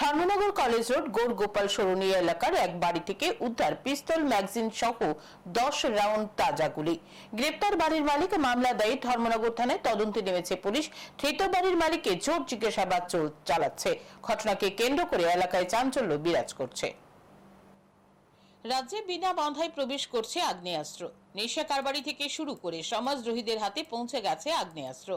Dharmanagar college road Gour Gopal Saraniya এলাকার এক বাড়ি থেকে উদ্ধার পিস্তল, ম্যাগজিন সহ দশ রাউন্ড তাজা গুলি। গ্রেপ্তার বাড়ির মালিক মামলা দায়ী ধর্মনগর থানায় তদন্তে নেমেছে পুলিশ। ধৃত বাড়ির মালিককে জোর জিজ্ঞাসাবাদ চালাচ্ছে। ঘটনাকে কেন্দ্র করে এলাকায় চাঞ্চল্য বিরাজ করছে। রাজ্যে বিনা বাঁধায় প্রবেশ করছে আগ্নেয়াস্ত্র। নেশা কারবারি থেকে শুরু করে সমাজদ্রোহীদের হাতে পৌঁছে গেছে আগ্নেয়াস্ত্র।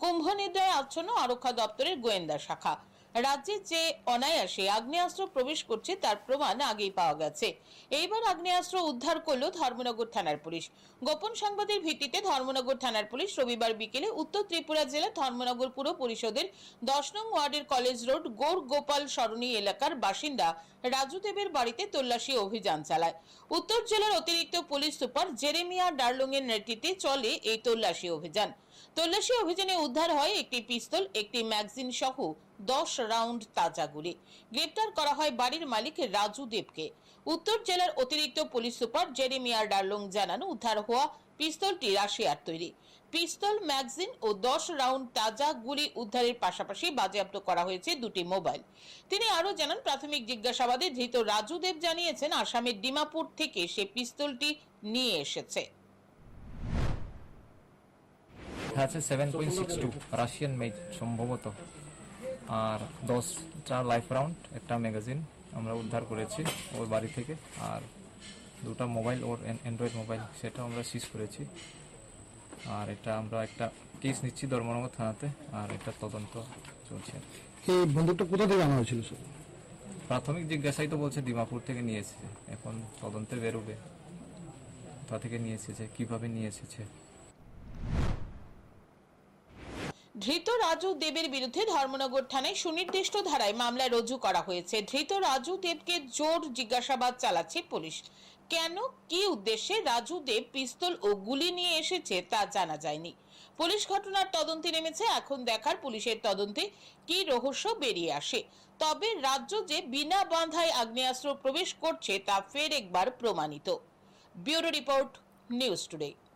কুম্ভ নিদ্রায় আচ্ছন্ন আরক্ষা দপ্তরের গোয়েন্দা শাখা। রাজ্যে যে অনায়াসে আগ্নেয়াস্ত্র প্রবেশ করছে, তার প্রমাণ আগেই পাওয়া গেছে। এইবার আগ্নেয়াস্ত্র উদ্ধার করল ধর্মনগর থানার পুলিশ। গোপন সংবাদের ভিত্তিতে ধর্মনগর থানার পুলিশ রবিবার বিকেলে উত্তর ত্রিপুরা জেলা ধর্মনগর পুর পরিষদের দশ নং ওয়ার্ডের কলেজ রোড গোর গোপাল সরণী এলাকার বাসিন্দা রাজু দেবের বাড়িতে তল্লাশি অভিযান চালায়। উত্তর জেলার অতিরিক্ত পুলিশ সুপার জেরেমিয়া ডার্লং এর নেতৃত্বে চলে এই তল্লাশি অভিযান। তল্লাশি অভিযানে উদ্ধার হয় একটি পিস্তল, একটি ম্যাগজিন সহ দশ রাউন্ড তাজা গুলি। গ্রেপ্তার করা হয় বাড়ির মালিক রাজু দেবকে। উত্তর জেলার অতিরিক্ত পুলিশ সুপার জেরেমিয়া ডার্লং জানান, উদ্ধার হওয়া পিস্তলটি রাশিয়ার তৈরি। পিস্তল, ম্যাগজিন ও দশ রাউন্ড তাজা গুলি উদ্ধারের পাশাপাশি বাজেয়াপ্ত করা হয়েছে দুটি মোবাইল। তিনি আরও জানান, প্রাথমিক জিজ্ঞাসাবাদে ধৃত রাজু দেব জানিয়েছেন, আসামের ডিমাপুর থেকে সে পিস্তলটি নিয়ে এসেছে। আছে seven point six two Russian made সম্ভবত। আর দশটা লাইফ রাউন্ড একটা ম্যাগাজিন আমরা উদ্ধার করেছি ওর বাড়ি থেকে। আর দুটো মোবাইল ওর অ্যান্ড্রয়েড মোবাইল সেটা আমরা সিজ করেছি। আর এটা আমরা একটা কেস নিচ্ছি ধর্মনগর থানাতে আর এটা তদন্ত চলছে। এই বন্দুকটা কোথা থেকে আনা হয়েছিল স্যার প্রাথমিক জিজ্ঞাসাই তো বলছে দিমাপুর থেকে নিয়ে এসেছে। এখন তদন্তে বেরোবে। কোথা থেকে নিয়ে এসেছে কীভাবে নিয়ে এসেছে? ধৃত রাজু দেবের বিরুদ্ধে ধর্মনগর থানায় সুনির্দিষ্ট ধারায় মামলা রুজু করা হয়েছে। ধৃত রাজু দেবকে জোর জিজ্ঞাসাবাদ চালাচ্ছে পুলিশ। কেন? কি উদ্দেশ্যে রাজু দেব পিস্তল ও গুলি নিয়ে এসেছে তা জানা যায়নি। পুলিশ ঘটনার তদন্তে নেমেছে। এখন দেখার পুলিশের তদন্তে কি রহস্য বেরিয়ে আসে। তবে রাজ্য যে বিনা বাঁধায় আগ্নেয়াস্ত্র প্রবেশ করছে তা ফের একবার প্রমাণিত। Bureau report, news today.